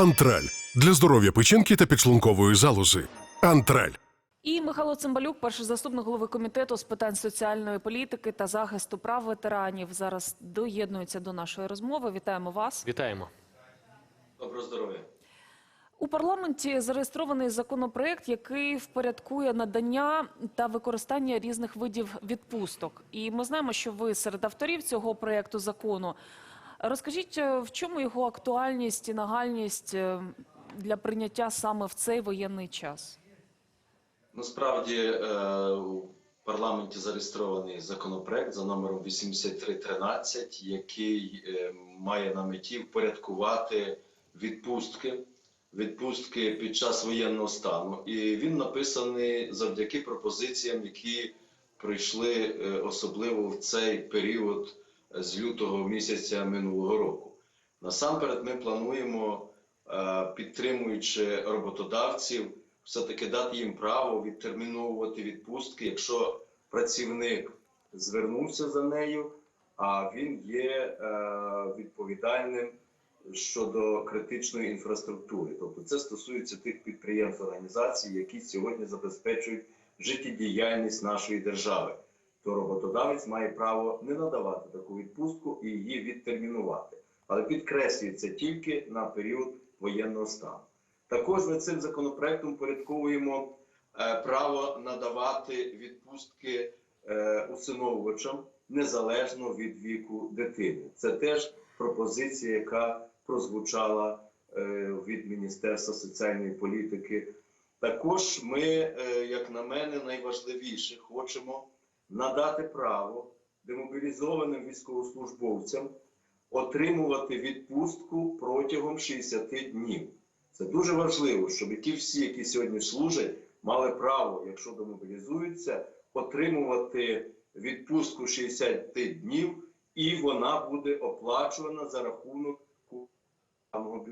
Антраль для здоров'я печінки та підшлункової залози. Антраль. І Михайло Цимбалюк, перший заступник голови комітету з питань соціальної політики та захисту прав ветеранів, зараз доєднується до нашої розмови. Вітаємо вас. Вітаємо. Доброго здоров'я. У парламенті зареєстрований законопроект, який впорядкує надання та використання різних видів відпусток. І ми знаємо, що ви серед авторів цього проекту закону. Розкажіть, е, в чому його актуальність і нагальність е, для прийняття саме в цей воєнний час? Насправді е, у парламенті зареєстрований законопроект за номером 8313, який має на меті впорядкувати відпустки, відпустки під час воєнного стану. І він написаний завдяки пропозиціям, які прийшли особливо в цей період з лютого місяця минулого року. Насамперед, ми плануємо, е, підтримуючи роботодавців, все-таки дати їм право відтерміновувати відпустки, якщо працівник звернувся за нею, а він є е, відповідальним щодо критичної інфраструктури. Тобто це стосується тих підприємств організацій, які сьогодні забезпечують життєдіяльність нашої держави. То роботодавець має право не надавати таку відпустку і її відтермінувати. Але підкреслюється тільки на період воєнного стану. Також ми цим законопроектом порядковуємо е, право надавати відпустки е, усиновувачам незалежно від віку дитини. Це теж пропозиція, яка прозвучала е, від Міністерства соціальної політики. Також ми, як на мене, найважливіше хочемо надати право демобілізованим військовослужбовцям отримувати відпустку протягом 60 днів. Це дуже важливо, щоб ті всі, які сьогодні служать, мали право, якщо демобілізуються, отримувати відпустку 60 днів, і вона буде оплачувана за рахунок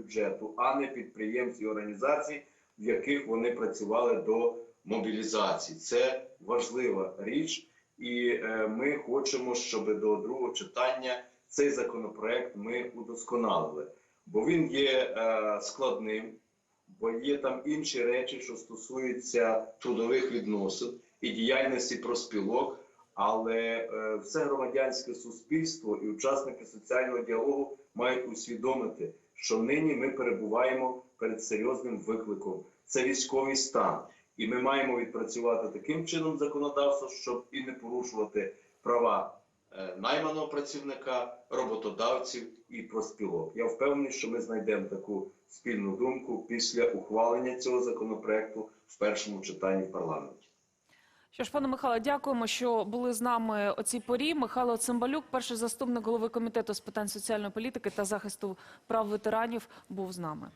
бюджету, а не підприємств і організацій, в яких вони працювали до мобілізації. Це важлива річ, і е, ми хочемо, щоб до другого читання цей законопроект ми удосконалили, бо він є е, складним, бо є там інші речі, що стосуються трудових відносин і діяльності проспілок. Але е, все громадянське суспільство і учасники соціального діалогу мають усвідомити, що нині ми перебуваємо перед серйозним викликом. Це військовий стан, і ми маємо відпрацювати таким чином законодавство, щоб і не порушувати права е, найманого працівника, роботодавців і проспілок. Я впевнений, що ми знайдемо таку спільну думку після ухвалення цього законопроекту в першому читанні в парламенті. Що ж, пане Михайло, дякуємо, що були з нами о цій порі. Михайло Цимбалюк, перший заступник голови комітету з питань соціальної політики та захисту прав ветеранів, був з нами.